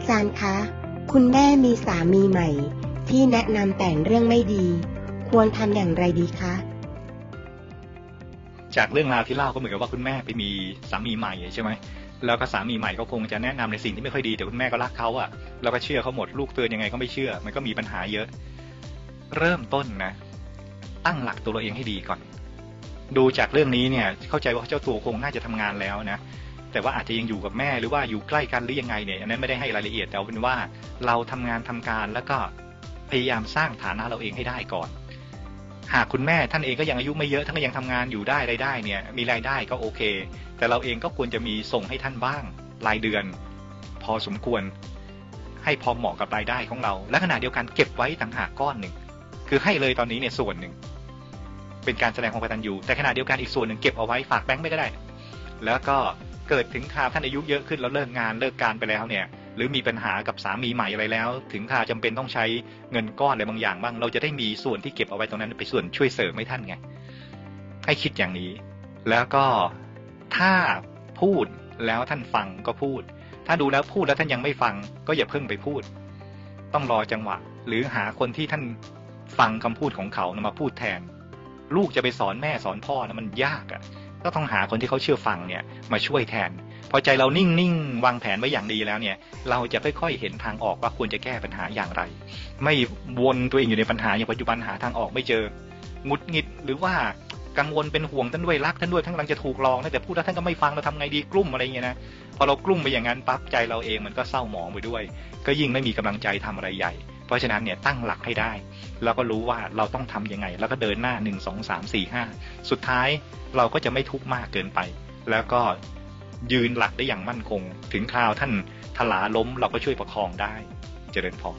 อาจารย์คะ คุณแม่มีสามีใหม่ ที่แนะนำแต่งเรื่องไม่ดี ควรทำอย่างไรดีคะ จากเรื่องราวที่เล่าก็เหมือนกับว่าคุณแม่ไปมีสามีใหม่ใช่ไหมแล้วก็สามีใหม่ก็คงจะแนะนำในสิ่งที่ไม่ค่อยดีแต่คุณแม่ก็รักเขาอะแล้วก็เชื่อเขาหมดลูกเตือนยังไงก็ไม่เชื่อ มันก็มีปัญหาเยอะ เริ่มต้นนะ ตั้งหลักตัวเราเองให้ดีก่อน ดูจากเรื่องนี้เนี่ย เข้าใจว่าเจ้าตัวคงน่าจะทำงานแล้วนะ แต่ว่าอาจจะยังอยู่กับแม่หรือว่าอยู่ใกล้กันหรือยังไงเนี่ยอันนั้นไม่ได้ให้รายละเอียดแต่เอาเป็นว่าเราทำงานทำการแล้วก็พยายามสร้างฐานะเราเองให้ได้ก่อน หากคุณแม่ท่านเองก็ยังอายุไม่เยอะท่านก็ยังทำงานอยู่ได้รายได้เนี่ยมีรายได้ก็โอเค แต่เราเองก็ควรจะมีส่งให้ท่านบ้างรายเดือน พอสมควรให้พอเหมาะกับรายได้ของเรา และขณะเดียวกันเก็บไว้ต่างหากก้อนหนึ่งคือให้เลยตอนนี้เนี่ยส่วนหนึ่งเป็นการแสดงความกตัญญูแต่ขณะเดียวกันอีกส่วนหนึ่งเก็บเอาไว้ฝากแบงค์ไม่ก็ได้ แล้วก็เกิดถึงคราวท่านอายุเยอะขึ้นแล้วเลิกงานเลิกการไปแล้วเนี่ย หรือมีปัญหากับสามีใหม่อะไรแล้ว ถึงคราวจำเป็นต้องใช้เงินก้อนอะไรบางอย่างบ้าง เราจะได้มีส่วนที่เก็บเอาไว้ตรงนั้นไปส่วนช่วยเสริมให้ท่านไงให้คิดอย่างนี้ แล้วก็ถ้าพูดแล้วท่านฟังก็พูด ถ้าดูแล้วพูดแล้วท่านยังไม่ฟัง ก็อย่าเพิ่งไปพูด ต้องรอจังหวะ หรือหาคนที่ท่านฟังคำพูดของเขานะมาพูดแทน ลูกจะไปสอนแม่สอนพ่อนะมันยากอะ่ะ ก็ต้องหาคนที่เขาเชื่อฟังเนี่ยมาช่วยแทน พอใจเรานิ่งๆวางแผนไว้อย่างดีแล้วเนี่ย เราจะค่อยๆเห็นทางออกว่าควรจะแก้ปัญหาอย่างไร ไม่วนตัวเองอยู่ในปัญหาอย่างปัจจุบันหาทางออกไม่เจอหงุดหงิดหรือว่ากังวลเป็นห่วงท่านด้วยรักท่านด้วยท่านกำลังจะถูกลองแต่พูดแล้วท่านก็ไม่ฟังเราทำไงดีกลุ้มอะไรเงี้ยนะพอเรากลุ้มไปอย่างนั้นปั๊บใจเราเองมันก็เศร้าหมองไปด้วย ก็ยิ่งไม่มีกำลังใจทำอะไรใหญ่ เพราะฉะนั้นเนี่ยตั้งหลักให้ได้ แล้วก็รู้ว่าเราต้องทํำยังไง แล้วก็เดินหน้าหนึ่งสองสามสี่ห้าสุดท้ายเราก็จะไม่ทุกข์มากเกินไป แล้วก็ยืนหลักได้อย่างมั่นคง ถึงคราวท่านทลาล้มเราก็ช่วยประคองได้ เจริญพร